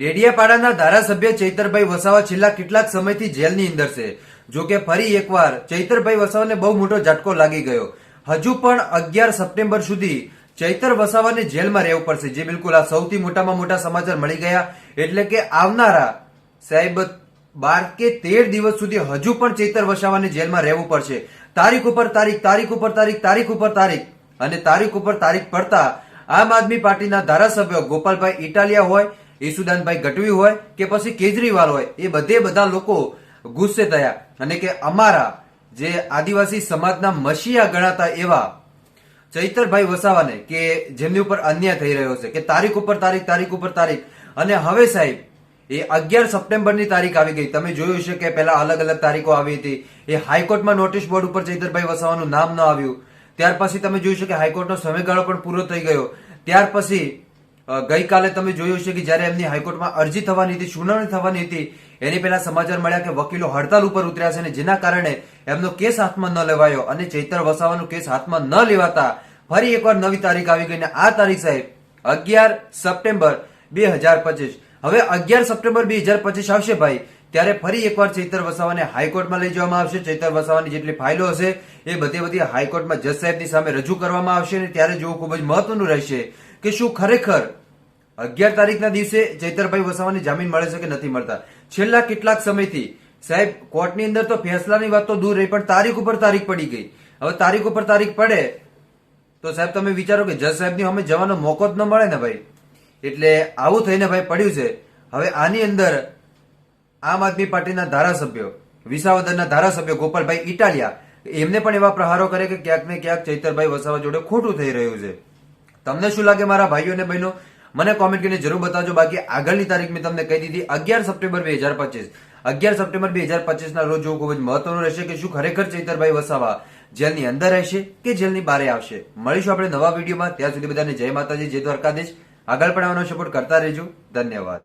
ડેડિયાપાડાના ધારાસભ્ય ચૈતરભાઈ વસાવા છેલ્લા કેટલાક સમયથી જેલની અંદર છે. જો કે ફરી એકવાર ચૈતરભાઈ વસાવાને બહુ મોટો ઝટકો લાગી ગયો. હજુ પણ અગિયાર સપ્ટેમ્બર સુધી ચૈતર વસાવાને જેલમાં રહેવું પડશે, જે બિલકુલ આ સૌથી મોટામાં મોટા સમાચાર મળી ગયા. એટલે કે આવનારા સાહેબ બાર કે તેર દિવસ સુધી હજુ પણ ચૈતર વસાવાને જેલમાં રહેવું પડશે. તારીખ ઉપર તારીખ તારીખ ઉપર તારીખ તારીખ ઉપર તારીખ. અને તારીખ ઉપર તારીખ પડતા આમ આદમી પાર્ટીના ધારાસભ્યો ગોપાલભાઈ ઇટાલિયા હોય ઈસુદાનભાઈ ગઢવી હોય કે પછી કેજરીવાલ હોય, એ બધે બધા લોકો ગુસ્સે થયા. અને કે અમારા જે આદિવાસી સમાજના મસીહા ગણાતા એવા ચૈતરભાઈ વસાવાને કે જેમની ઉપર અન્યાય થઈ રહ્યો છે, કે તારીખ ઉપર તારીખ તારીખ ઉપર તારીખ. અને હવે સાહેબ, એ અગિયાર સપ્ટેમ્બરની તારીખ આવી ગઈ. તમે જોયું છે કે પહેલા અલગ અલગ તારીખો આવી હતી. એ હાઈકોર્ટમાં નોટિસ બોર્ડ ઉપર ચૈતરભાઈ વસાવાનું નામ ન આવ્યું. ત્યાર પછી તમે જોયું છે કે હાઈકોર્ટનો સમયગાળો પણ પૂરો થઈ ગયો. ત્યાર પછી ગઈકાલે તમે જોયું છે કે જ્યારે એમની હાઈકોર્ટમાં અરજી થવાની હતી, સુનાવણી થવાની હતી, એની પહેલા સમાચાર મળ્યા કે વકીલો હડતાલ ઉપર ઉતર્યા છે અને જેના કારણે એમનો કેસ હાથમાં ન લેવાયો અને ચૈતર વસાવાનો કેસ હાથમાં ન લેવાતા ફરી એકવાર નવી તારીખ આવી ગઈ અને આ તારીખ સાહેબ, અગિયાર સપ્ટેમ્બર બે હજાર પચીસ. હવે અગિયાર સપ્ટેમ્બર બે હજાર પચીસ આવશે ભાઈ. ત્યારે ફરી એકવાર ચૈતર વસાવાને હાઈકોર્ટમાં લઈ જવામાં આવશે. ચૈતર વસાવાની જેટલી ફાઇલો હશે એ બધી બધી હાઈકોર્ટમાં જજ સાહેબની સામે રજૂ કરવામાં આવશે અને ત્યારે જોવું ખૂબ જ મહત્વનું રહેશે કે શું ખરેખર અગિયાર તારીખના દિવસે ચૈતરભાઈ વસાવાને જામીન મળે છે કે નથી મળતા. છેલ્લા કેટલાક સમયથી સાહેબ, કોર્ટની અંદર તો ફેસલાની વાત તો દૂર રહી, પણ તારીખ ઉપર તારીખ પડી ગઈ. હવે તારીખ ઉપર તારીખ પડે તો સાહેબ, તમે વિચારો કે જજ સાહેબની અમે જવાનો મોકો જ ન મળે ને ભાઈ? એટલે આવું થઈને ભાઈ પડ્યું છે. હવે આની અંદર આમ આદમી પાર્ટીના ધારાસભ્યો, વિસાવદરના ધારાસભ્ય ગોપાલભાઈ ઇટાલિયા, એમને પણ એવા પ્રહારો કરે કે ક્યાંક ને ક્યાંક ચૈતરભાઈ વસાવા જોડે ખોટું થઈ રહ્યું છે. તમને શું લાગે મારા ભાઈઓ અને બહેનો? મને કોમેન્ટ કરીને જરૂર બતાવજો. બાકી આગળની તારીખ મેં તમને કહી દીધી અગિયાર સપ્ટેમ્બર બે હજાર પચીસ. અગિયાર સપ્ટેમ્બર બે હજાર પચીસ ના રોજ જોવું ખૂબ જ મહત્વનું રહેશે કે શું ખરેખર ચૈતરભાઈ વસાવા જેલની અંદર રહેશે કે જેલની બહારે આવશે. મળીશું આપણે નવા વિડીયોમાં. ત્યાં સુધી બધાને જય માતાજી, જય દ્વારકાધીશ. આગળ પણ આવવાનો સપોર્ટ કરતા રહેજો. ધન્યવાદ.